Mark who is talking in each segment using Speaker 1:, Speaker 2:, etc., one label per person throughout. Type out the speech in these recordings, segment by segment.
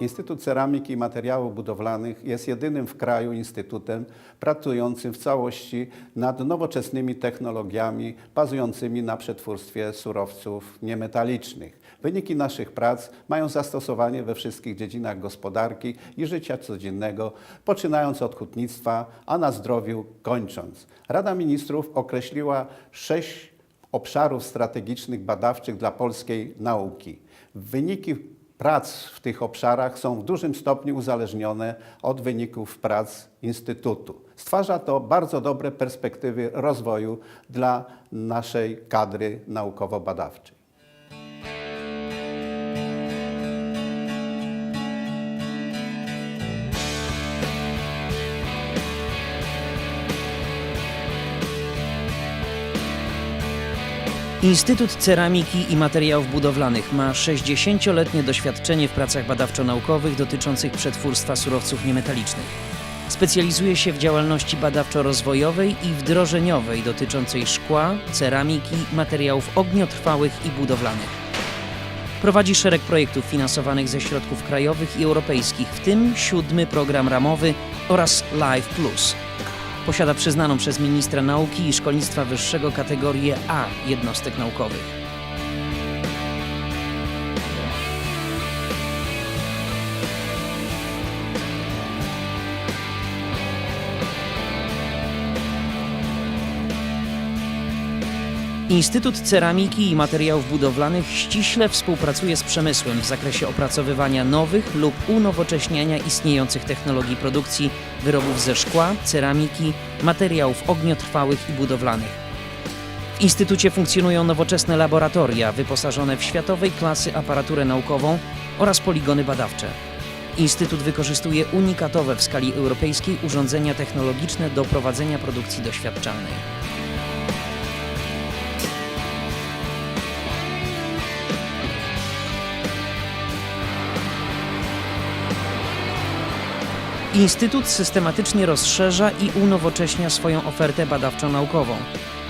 Speaker 1: Instytut Ceramiki i Materiałów Budowlanych jest jedynym w kraju instytutem pracującym w całości nad nowoczesnymi technologiami bazującymi na przetwórstwie surowców niemetalicznych. Wyniki naszych prac mają zastosowanie we wszystkich dziedzinach gospodarki i życia codziennego, poczynając od hutnictwa, a na zdrowiu kończąc. Rada Ministrów określiła sześć obszarów strategicznych badawczych dla polskiej nauki. Wyniki prac w tych obszarach są w dużym stopniu uzależnione od wyników prac Instytutu. Stwarza to bardzo dobre perspektywy rozwoju dla naszej kadry naukowo-badawczej.
Speaker 2: Instytut Ceramiki i Materiałów Budowlanych ma 60-letnie doświadczenie w pracach badawczo-naukowych dotyczących przetwórstwa surowców niemetalicznych. Specjalizuje się w działalności badawczo-rozwojowej i wdrożeniowej dotyczącej szkła, ceramiki, materiałów ogniotrwałych i budowlanych. Prowadzi szereg projektów finansowanych ze środków krajowych i europejskich, w tym siódmy program ramowy oraz Live Plus. Posiada przyznaną przez ministra nauki i szkolnictwa wyższego kategorię A jednostek naukowych. Instytut Ceramiki i Materiałów Budowlanych ściśle współpracuje z przemysłem w zakresie opracowywania nowych lub unowocześniania istniejących technologii produkcji wyrobów ze szkła, ceramiki, materiałów ogniotrwałych i budowlanych. W Instytucie funkcjonują nowoczesne laboratoria wyposażone w światowej klasy aparaturę naukową oraz poligony badawcze. Instytut wykorzystuje unikatowe w skali europejskiej urządzenia technologiczne do prowadzenia produkcji doświadczalnej. Instytut systematycznie rozszerza i unowocześnia swoją ofertę badawczo-naukową.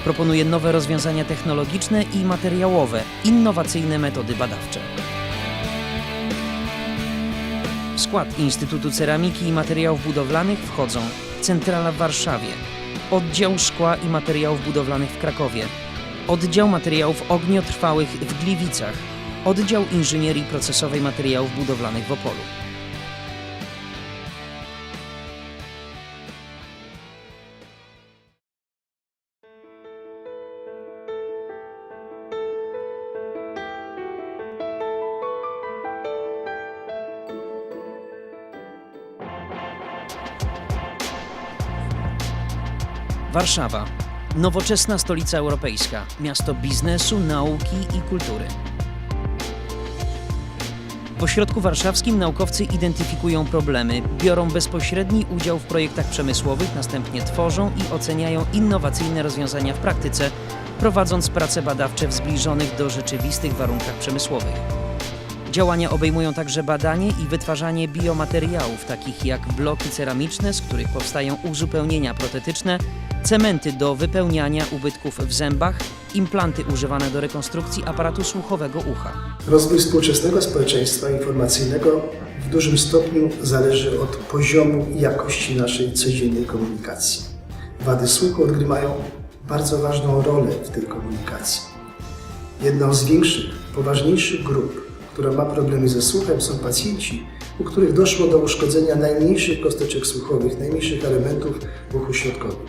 Speaker 2: Proponuje nowe rozwiązania technologiczne i materiałowe, innowacyjne metody badawcze. W skład Instytutu Ceramiki i Materiałów Budowlanych wchodzą Centrala w Warszawie, Oddział Szkła i Materiałów Budowlanych w Krakowie, Oddział Materiałów Ogniotrwałych w Gliwicach, Oddział Inżynierii Procesowej Materiałów Budowlanych w Opolu. Warszawa. Nowoczesna stolica europejska, miasto biznesu, nauki i kultury. W ośrodku warszawskim naukowcy identyfikują problemy, biorą bezpośredni udział w projektach przemysłowych, następnie tworzą i oceniają innowacyjne rozwiązania w praktyce, prowadząc prace badawcze w zbliżonych do rzeczywistych warunkach przemysłowych. Działania obejmują także badanie i wytwarzanie biomateriałów, takich jak bloki ceramiczne, z których powstają uzupełnienia protetyczne, cementy do wypełniania ubytków w zębach, implanty używane do rekonstrukcji aparatu słuchowego ucha.
Speaker 3: Rozwój współczesnego społeczeństwa informacyjnego w dużym stopniu zależy od poziomu i jakości naszej codziennej komunikacji. Wady słuchu odgrywają bardzo ważną rolę w tej komunikacji. Jedną z większych, poważniejszych grup, która ma problemy ze słuchem, są pacjenci, u których doszło do uszkodzenia najmniejszych kosteczek słuchowych, najmniejszych elementów w uchu środkowym.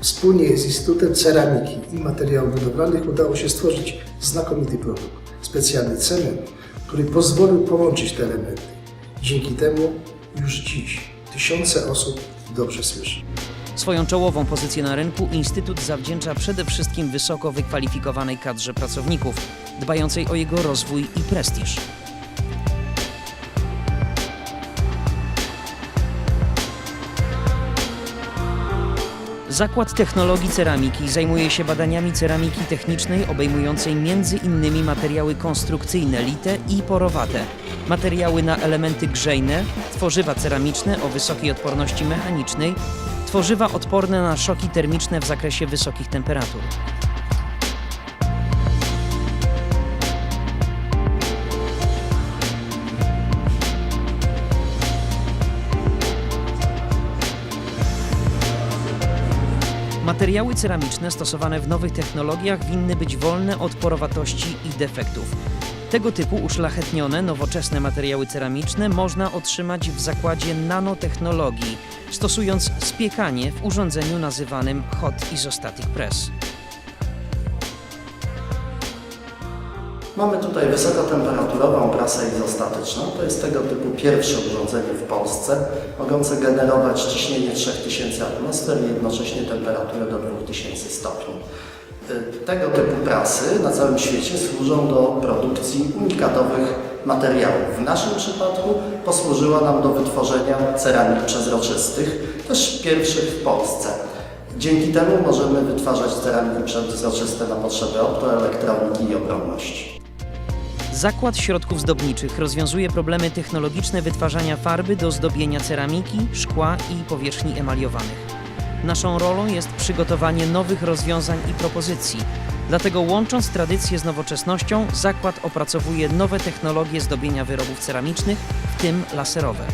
Speaker 3: Wspólnie z Instytutem Ceramiki i Materiałów Budowlanych udało się stworzyć znakomity produkt, specjalny cement, który pozwolił połączyć te elementy. Dzięki temu już dziś tysiące osób dobrze słyszy.
Speaker 2: Swoją czołową pozycję na rynku Instytut zawdzięcza przede wszystkim wysoko wykwalifikowanej kadrze pracowników, dbającej o jego rozwój i prestiż. Zakład Technologii Ceramiki zajmuje się badaniami ceramiki technicznej obejmującej m.in. materiały konstrukcyjne lite i porowate, materiały na elementy grzejne, tworzywa ceramiczne o wysokiej odporności mechanicznej, tworzywa odporne na szoki termiczne w zakresie wysokich temperatur. Materiały ceramiczne stosowane w nowych technologiach winny być wolne od porowatości i defektów. Tego typu uszlachetnione, nowoczesne materiały ceramiczne można otrzymać w zakładzie nanotechnologii, stosując spiekanie w urządzeniu nazywanym Hot Isostatic Press.
Speaker 4: Mamy tutaj wysokotemperaturową prasę izostatyczną. To jest tego typu pierwsze urządzenie w Polsce, mogące generować ciśnienie 3000 atmosfer i jednocześnie temperaturę do 2000 stopni. Y, Tego typu prasy na całym świecie służą do produkcji unikatowych materiałów. W naszym przypadku posłużyła nam do wytworzenia ceramik przezroczystych, też pierwszych w Polsce. Dzięki temu możemy wytwarzać ceramiki przezroczyste na potrzeby optoelektroniki i obronności.
Speaker 2: Zakład środków zdobniczych rozwiązuje problemy technologiczne wytwarzania farby do zdobienia ceramiki, szkła i powierzchni emaliowanych. Naszą rolą jest przygotowanie nowych rozwiązań i propozycji. Dlatego łącząc tradycję z nowoczesnością, zakład opracowuje nowe technologie zdobienia wyrobów ceramicznych, w tym laserowe.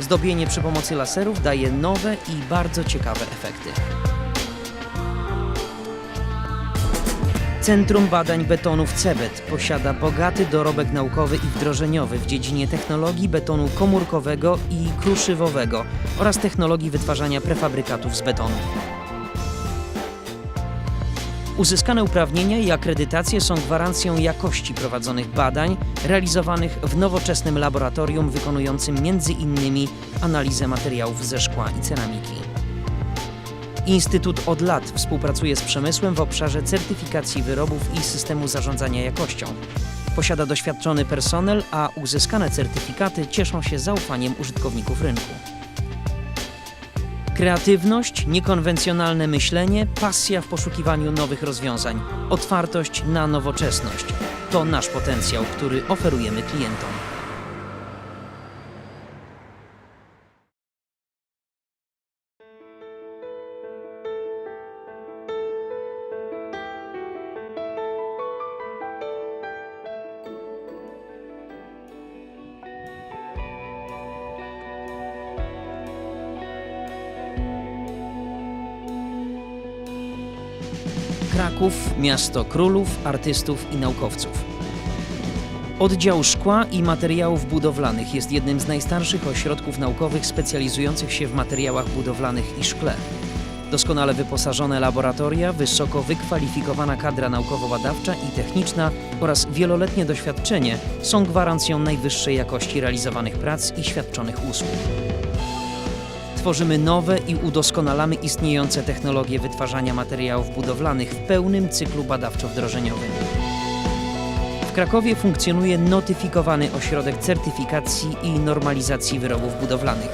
Speaker 2: Zdobienie przy pomocy laserów daje nowe i bardzo ciekawe efekty. Centrum Badań Betonów CEBET posiada bogaty dorobek naukowy i wdrożeniowy w dziedzinie technologii betonu komórkowego i kruszywowego oraz technologii wytwarzania prefabrykatów z betonu. Uzyskane uprawnienia i akredytacje są gwarancją jakości prowadzonych badań realizowanych w nowoczesnym laboratorium wykonującym m.in. analizę materiałów ze szkła i ceramiki. Instytut od lat współpracuje z przemysłem w obszarze certyfikacji wyrobów i systemu zarządzania jakością. Posiada doświadczony personel, a uzyskane certyfikaty cieszą się zaufaniem użytkowników rynku. Kreatywność, niekonwencjonalne myślenie, pasja w poszukiwaniu nowych rozwiązań, otwartość na nowoczesność to nasz potencjał, który oferujemy klientom. Kraków miasto królów, artystów i naukowców. Oddział szkła i materiałów budowlanych jest jednym z najstarszych ośrodków naukowych specjalizujących się w materiałach budowlanych i szkle. Doskonale wyposażone laboratoria, wysoko wykwalifikowana kadra naukowo-badawcza i techniczna oraz wieloletnie doświadczenie są gwarancją najwyższej jakości realizowanych prac i świadczonych usług. Tworzymy nowe i udoskonalamy istniejące technologie wytwarzania materiałów budowlanych w pełnym cyklu badawczo-wdrożeniowym. W Krakowie funkcjonuje notyfikowany ośrodek certyfikacji i normalizacji wyrobów budowlanych.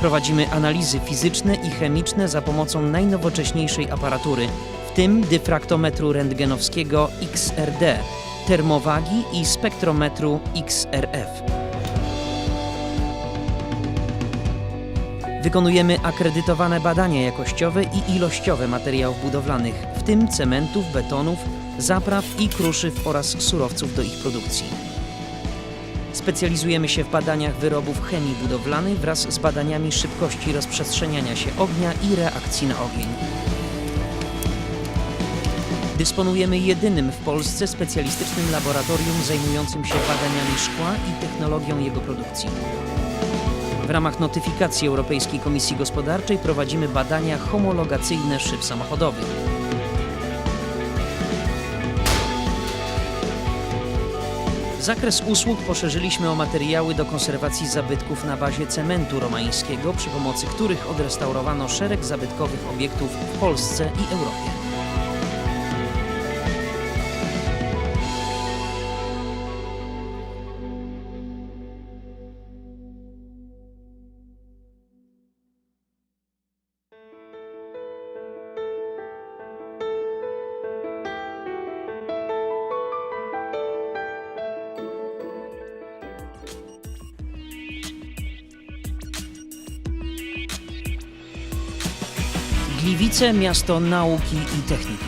Speaker 2: Prowadzimy analizy fizyczne i chemiczne za pomocą najnowocześniejszej aparatury, w tym dyfraktometru rentgenowskiego XRD, termowagi i spektrometru XRF. Wykonujemy akredytowane badania jakościowe i ilościowe materiałów budowlanych, w tym cementów, betonów, zapraw i kruszyw oraz surowców do ich produkcji. Specjalizujemy się w badaniach wyrobów chemii budowlanej wraz z badaniami szybkości rozprzestrzeniania się ognia i reakcji na ogień. Dysponujemy jedynym w Polsce specjalistycznym laboratorium zajmującym się badaniami szkła i technologią jego produkcji. W ramach notyfikacji Europejskiej Komisji Gospodarczej prowadzimy badania homologacyjne szyb samochodowych. Zakres usług poszerzyliśmy o materiały do konserwacji zabytków na bazie cementu romańskiego, przy pomocy których odrestaurowano szereg zabytkowych obiektów w Polsce i Europie. Gliwice miasto nauki i techniki.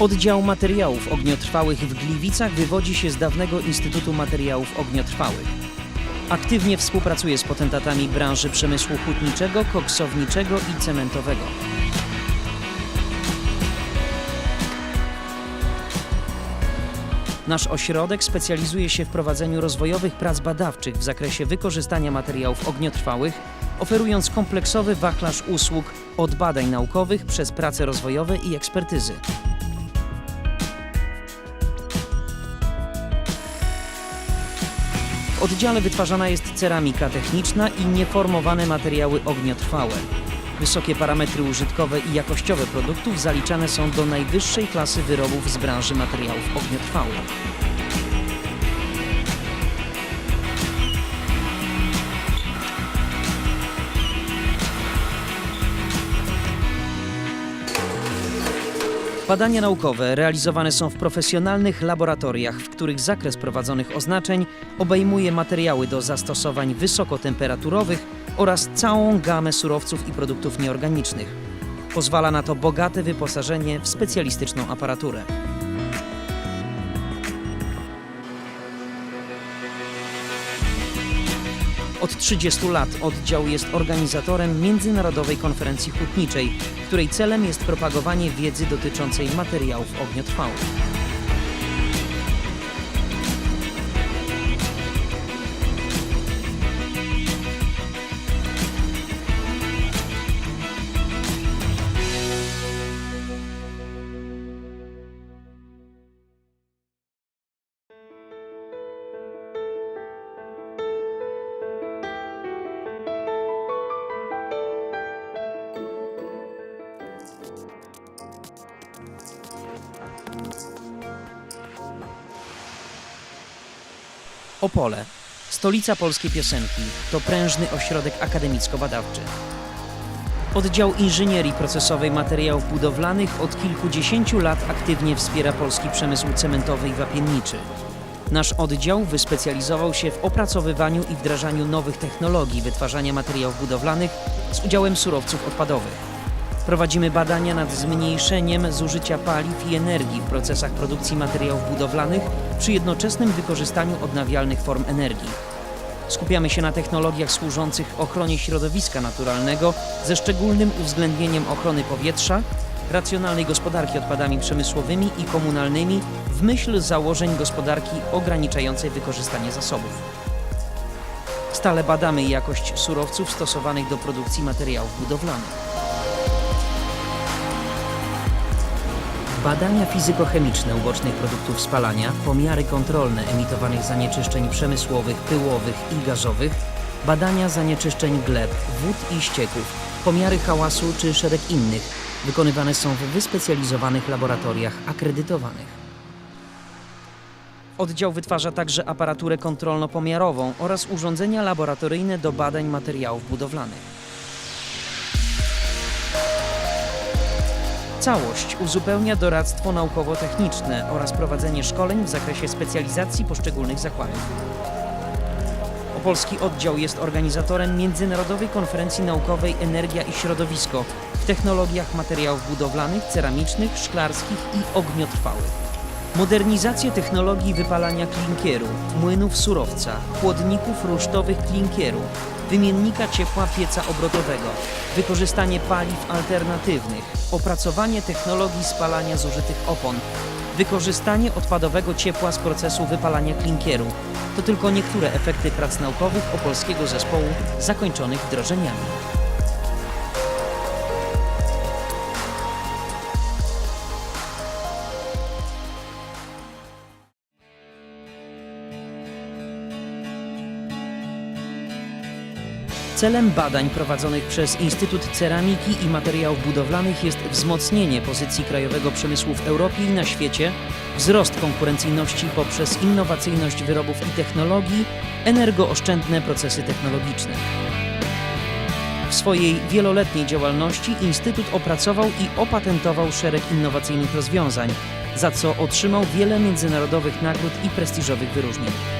Speaker 2: Oddział Materiałów Ogniotrwałych w Gliwicach wywodzi się z dawnego Instytutu Materiałów Ogniotrwałych. Aktywnie współpracuje z potentatami branży przemysłu hutniczego, koksowniczego i cementowego. Nasz ośrodek specjalizuje się w prowadzeniu rozwojowych prac badawczych w zakresie wykorzystania materiałów ogniotrwałych, oferując kompleksowy wachlarz usług od badań naukowych przez prace rozwojowe i ekspertyzy. W oddziale wytwarzana jest ceramika techniczna i nieformowane materiały ogniotrwałe. Wysokie parametry użytkowe i jakościowe produktów zaliczane są do najwyższej klasy wyrobów z branży materiałów ogniotrwałych. Badania naukowe realizowane są w profesjonalnych laboratoriach, w których zakres prowadzonych oznaczeń obejmuje materiały do zastosowań wysokotemperaturowych oraz całą gamę surowców i produktów nieorganicznych. Pozwala na to bogate wyposażenie w specjalistyczną aparaturę. Od 30 lat oddział jest organizatorem Międzynarodowej Konferencji Hutniczej, której celem jest propagowanie wiedzy dotyczącej materiałów ogniotrwałych. Opole, stolica polskiej piosenki, to prężny ośrodek akademicko-badawczy. Oddział Inżynierii Procesowej Materiałów Budowlanych od kilkudziesięciu lat aktywnie wspiera polski przemysł cementowy i wapienniczy. Nasz oddział wyspecjalizował się w opracowywaniu i wdrażaniu nowych technologii wytwarzania materiałów budowlanych z udziałem surowców odpadowych. Prowadzimy badania nad zmniejszeniem zużycia paliw i energii w procesach produkcji materiałów budowlanych przy jednoczesnym wykorzystaniu odnawialnych form energii. Skupiamy się na technologiach służących ochronie środowiska naturalnego ze szczególnym uwzględnieniem ochrony powietrza, racjonalnej gospodarki odpadami przemysłowymi i komunalnymi w myśl założeń gospodarki ograniczającej wykorzystanie zasobów. Stale badamy jakość surowców stosowanych do produkcji materiałów budowlanych. Badania fizykochemiczne ubocznych produktów spalania, pomiary kontrolne emitowanych zanieczyszczeń przemysłowych, pyłowych i gazowych, badania zanieczyszczeń gleb, wód i ścieków, pomiary hałasu czy szereg innych wykonywane są w wyspecjalizowanych laboratoriach akredytowanych. Oddział wytwarza także aparaturę kontrolno-pomiarową oraz urządzenia laboratoryjne do badań materiałów budowlanych. Całość uzupełnia doradztwo naukowo-techniczne oraz prowadzenie szkoleń w zakresie specjalizacji poszczególnych zakładów. Opolski oddział jest organizatorem Międzynarodowej Konferencji Naukowej Energia i Środowisko w technologiach materiałów budowlanych, ceramicznych, szklarskich i ogniotrwałych. Modernizację technologii wypalania klinkieru, młynów surowca, chłodników rusztowych klinkieru, wymiennika ciepła pieca obrotowego, wykorzystanie paliw alternatywnych, opracowanie technologii spalania zużytych opon, wykorzystanie odpadowego ciepła z procesu wypalania klinkieru. To tylko niektóre efekty prac naukowych opolskiego zespołu zakończonych wdrożeniami. Celem badań prowadzonych przez Instytut Ceramiki i Materiałów Budowlanych jest wzmocnienie pozycji krajowego przemysłu w Europie i na świecie, wzrost konkurencyjności poprzez innowacyjność wyrobów i technologii, energooszczędne procesy technologiczne. W swojej wieloletniej działalności Instytut opracował i opatentował szereg innowacyjnych rozwiązań, za co otrzymał wiele międzynarodowych nagród i prestiżowych wyróżnień.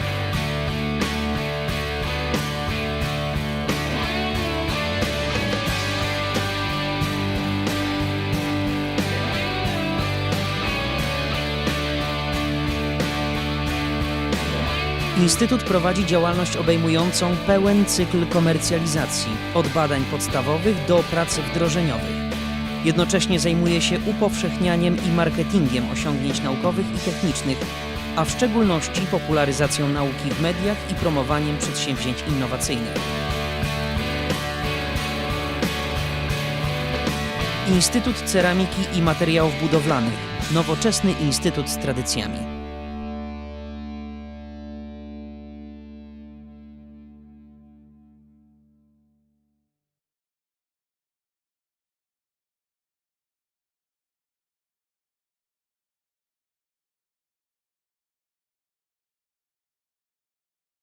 Speaker 2: Instytut prowadzi działalność obejmującą pełen cykl komercjalizacji, od badań podstawowych do pracy wdrożeniowych. Jednocześnie zajmuje się upowszechnianiem i marketingiem osiągnięć naukowych i technicznych, a w szczególności popularyzacją nauki w mediach i promowaniem przedsięwzięć innowacyjnych. Instytut Ceramiki i Materiałów Budowlanych. Nowoczesny instytut z tradycjami.